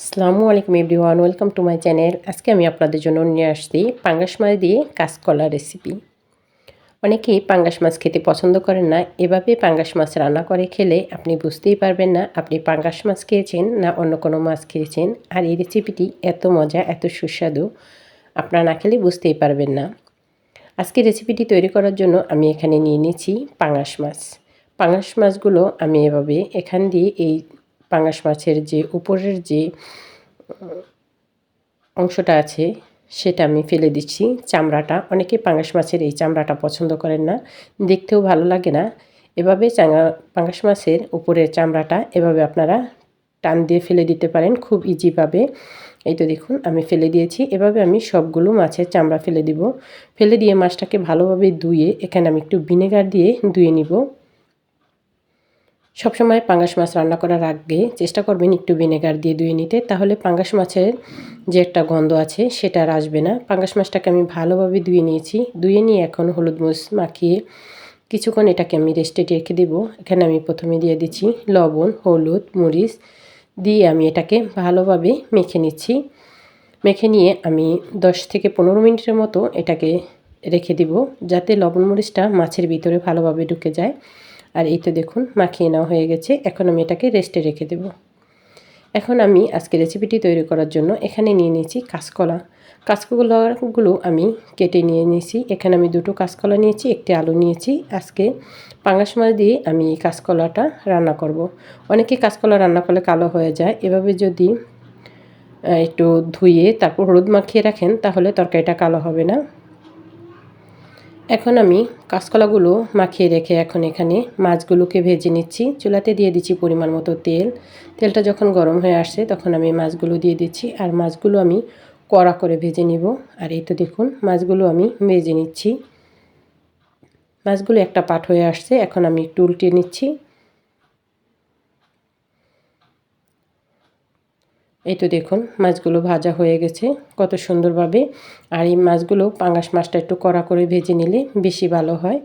আসসালামু আলাইকুম everyone, welcome to my channel. আজকে আমি আপনাদের জন্য নিয়ে আসছি পাঙ্গাস মাছ দিয়ে কাঁচকলা রেসিপি অনেকেই পাঙ্গাস মাছ খেতে পছন্দ করেন না, এভাবে পাঙ্গাস মাছ রান্না করে খেলে আপনি বুঝতেই পারবেন না আপনি পাঙ্গাস মাছ খেয়েছেন না অন্য কোনো মাছ খেয়েছেন, আর এই রেসিপিটি এত মজা, এত সুস্বাদু, আপনারা না খেলে বুঝতেই পারবেন না। আজকে রেসিপিটি তৈরি করার জন্য আমি এখানে নিয়ে নিয়েছি পাঙ্গাস মাছ। পাঙ্গাস মাছগুলো আমি এভাবে এখান দিয়ে এই পাঙ্গাস মাছের যে উপরের যে অংশটা আছে, সেটা আমি ফেলে দিচ্ছি। চামড়াটা, অনেকে পাঙ্গাস মাছের এই চামড়াটা পছন্দ করেন না, দেখতেও ভালো লাগে না। এভাবে চাঙা, পাঙ্গাস মাছের উপরের চামড়াটা এভাবে আপনারা টান দিয়ে ফেলে দিতে পারেন খুব ইজিভাবে। এই তো দেখুন, আমি ফেলে দিয়েছি। এভাবে আমি সবগুলো মাছের চামড়া ফেলে দিব। ফেলে দিয়ে মাছটাকে ভালোভাবে ধুয়ে, এখানে আমি একটু ভিনেগার দিয়ে ধুয়ে নিব। সবসময় পাঙ্গাস মাছ রান্না করার আগে চেষ্টা করবেন একটু ভিনেগার দিয়ে ধুয়ে নিতে। তাহলে পাঙ্গাস মাছের যে একটা গন্ধ আছে সেটা আর আসবে না। পাঙ্গাস মাছটাকে আমি ভালোভাবে ধুয়ে নিয়েছি। ধুয়ে নিয়ে এখন হলুদ মরিচ মাখিয়ে কিছুক্ষণ এটাকে আমি রেস্টে রেখে দেব। এখানে আমি প্রথমে দিয়ে দিচ্ছি লবণ, হলুদ, মরিচ দিয়ে আমি এটাকে ভালোভাবে মেখে নিচ্ছি। মেখে নিয়ে আমি দশ থেকে পনেরো মিনিটের মতো এটাকে রেখে দিব যাতে লবণ মরিচটা মাছের ভিতরে ভালোভাবে ঢুকে যায়। আর এই তো দেখুন, মাখিয়ে নেওয়া হয়ে গেছে। এখন আমি এটাকে রেস্টে রেখে দেব। এখন আমি আজকে রেসিপিটি তৈরি করার জন্য এখানে নিয়ে নিয়েছি কাঁচকলা। কাঁচকলাগুলো আমি কেটে নিয়ে নিয়েছি। এখানে আমি দুটো কাঁচকলা নিয়েছি, একটি আলু নিয়েছি। আজকে পাঙ্গাস মাছ দিয়ে আমি এই কাঁচকলাটা রান্না করব। অনেকে কাঁচকলা রান্না করলে কালো হয়ে যায়। এভাবে যদি একটু ধুয়ে তারপর হলুদ মাখিয়ে রাখেন, তাহলে তরকারিটা কালো হবে না। এখন আমি কাঁচকলাগুলো মাখিয়ে রেখে এখন এখানে মাছগুলোকে ভেজে নিচ্ছি। চুলাতে দিয়ে দিচ্ছি পরিমাণ মতো তেল। তেলটা যখন গরম হয়ে আসছে তখন আমি মাছগুলো দিয়ে দিচ্ছি আর মাছগুলো আমি কড়া করে ভেজে নিব। আর এই তো দেখুন, মাছগুলো আমি ভেজে নিচ্ছি। মাছগুলো একটা পাট হয়ে আসছে, এখন আমি একটু উল্টে নিচ্ছি। এই তো দেখুন, মাছগুলো ভাজা হয়ে গেছে, কত সুন্দরভাবে। আর এই মাছগুলো পাঙ্গাস মাছটা একটু কড়া করে ভেজে নিলে বেশি ভালো হয়।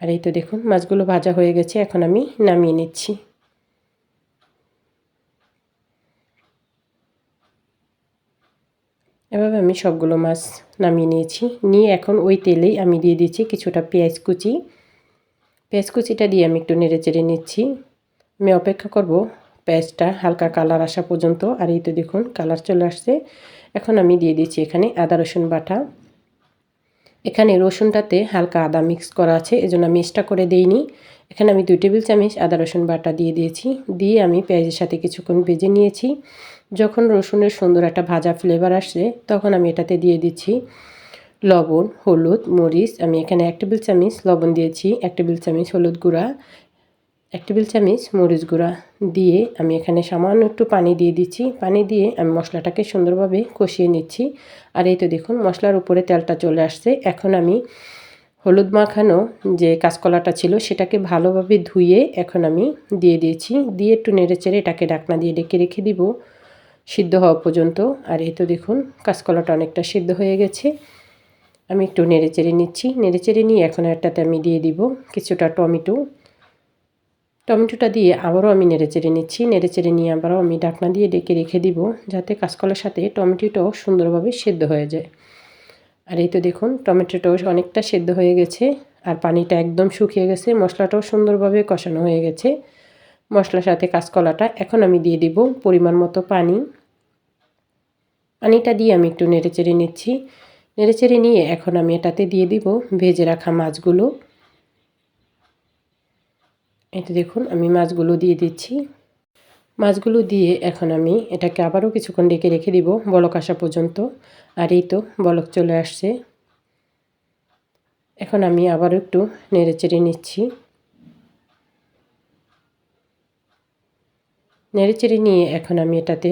আর এই তো দেখুন, মাছগুলো ভাজা হয়ে গেছে, এখন আমি নামিয়ে নিচ্ছি। এভাবে আমি সবগুলো মাছ নামিয়ে নিয়েছি। নিয়ে এখন ওই তেলেই আমি দিয়ে দিচ্ছি কিছুটা পেঁয়াজ কুচি। পেঁয়াজ কুচিটা দিয়ে আমি একটু নেড়ে চেড়ে নিচ্ছি। আমি অপেক্ষা করব পেঁয়াজটা হালকা কালার আসা পর্যন্ত, আর এই তো দেখুন কালার চলে আসছে। এখন আমি দিয়ে দিচ্ছি এখানে আদা, রসুন বাটা। এখানে রসুনটাতে হালকা আদা মিক্স করা আছে, এজন্য আমি এক্সট্রা করে দিইনি। এখানে আমি দুই টেবিল চামচ আদা, রসুন বাটা দিয়ে দিয়েছি। দিয়ে আমি পেঁয়াজের সাথে কিছুক্ষণ ভেজে নিয়েছি। যখন রসুনের সুন্দর একটা ভাজা ফ্লেভার আসছে, তখন আমি এটাতে দিয়ে দিচ্ছি লবণ, হলুদ, মরিচ। আমি এখানে এক টেবিল চামচ লবণ দিয়েছি, এক টেবিল চামচ হলুদ গুঁড়া। এক টেবিল চামচ মরিচ গুঁড়া দিয়ে আমি এখানে সামান্য একটু পানি দিয়ে দিচ্ছি। পানি দিয়ে আমি মশলাটাকে সুন্দরভাবে কষিয়ে নিচ্ছি। আর এই তো দেখুন, মশলার উপরে তেলটা চলে আসছে। এখন আমি হলুদ মাখানো যে কাঁচকলাটা ছিল, সেটাকে ভালোভাবে ধুয়ে এখন আমি দিয়ে দিয়েছি। দিয়ে একটু নেড়ে চেড়ে এটাকে ডাকনা দিয়ে ডেকে রেখে দিব। সিদ্ধ হওয়া পর্যন্ত। আর এই তো দেখুন, কাঁচকলাটা অনেকটা সিদ্ধ হয়ে গেছে। আমি একটু নেড়ে চেড়ে নিচ্ছি। নেড়ে চেড়ে নিয়ে এখন একটাতে আমি দিয়ে দিব কিছুটা টমেটো। টমেটোটা দিয়ে আবারও আমি নেড়ে চেড়ে নিচ্ছি। নেড়ে চেড়ে নিয়ে আবারও আমি ডাকনা দিয়ে ডেকে রেখে দিব, যাতে কাঁচকলার সাথে টমেটোটাও সুন্দরভাবে সেদ্ধ হয়ে যায়। আর এই তো দেখুন, টমেটোটাও অনেকটা সেদ্ধ হয়ে গেছে আর পানিটা একদম শুকিয়ে গেছে, মশলাটাও সুন্দরভাবে কষানো হয়ে গেছে। মশলার সাথে কাঁচকলাটা এখন আমি দিয়ে দিব পরিমাণ মতো পানি। পানিটা দিয়ে আমি একটু নেড়ে চেড়ে নিচ্ছি। নেড়ে চেড়ে নিয়ে এখন আমি এটাতে দিয়ে দিব ভেজে রাখা মাছগুলো। এটা দেখুন, আমি মাছগুলো দিয়ে দিচ্ছি। মাছগুলো দিয়ে এখন আমি এটাকে আবারও কিছুক্ষণ ডেকে রেখে দিব বলক আসা পর্যন্ত। আর এই তো বলক চলে আসছে। এখন আমি আবারও একটু নেড়ে চেড়ে নিচ্ছি। নেড়ে চেড়ে নিয়ে এখন আমি এটাতে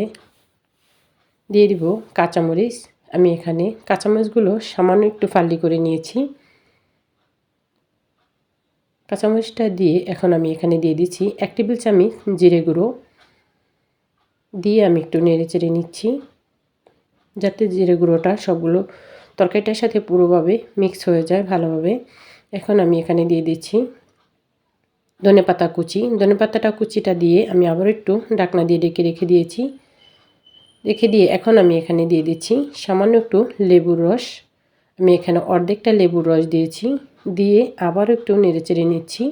দিয়ে দিব কাঁচামরিচ। আমি এখানে কাঁচামরিচগুলো সামান্য একটু ফাল্লি করে নিয়েছি। কাঁচামরিচটা দিয়ে এখন আমি এখানে দিয়ে দিচ্ছি এক টেবিল চামচ জিরে গুঁড়ো। দিয়ে আমি একটু নেড়ে চেড়ে নিচ্ছি, যাতে জিরে গুঁড়োটা সবগুলো তরকারিটার সাথে পুরোভাবে মিক্স হয়ে যায় ভালোভাবে। এখন আমি এখানে দিয়ে দিচ্ছি ধনেপাতা কুচি। ধনেপাতাটা কুচিটা দিয়ে আমি আবার একটু ডাকনা দিয়ে ডেকে রেখে দিয়েছি। রেখে দিয়ে এখন আমি এখানে দিয়ে দিচ্ছি সামান্য একটু লেবুর রস। আমি এখানে অর্ধেকটা লেবুর রস দিয়েছি। দিয়ে আবার একটু নেড়েচেড়ে নিচ্ছি।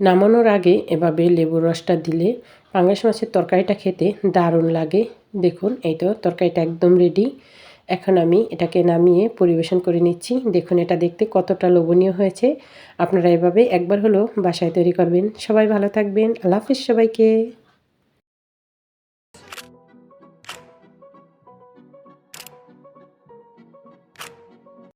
নামানোর আগে এভাবে লেবুর রসটা দিলে পাঙ্গাস মাছের তরকারিটা খেতে দারুণ লাগে। দেখুন, এই তো তরকারিটা একদম রেডি এখন আমি এটাকে নামিয়ে পরিবেশন করে নিচ্ছি। দেখুন, এটা দেখতে কতটা লোভনীয় হয়েছে। আপনারা এভাবে একবার হলেও বাসায় তৈরি করবেন। সবাই ভালো থাকবেন। আল্লাহ হাফিজ সবাইকে।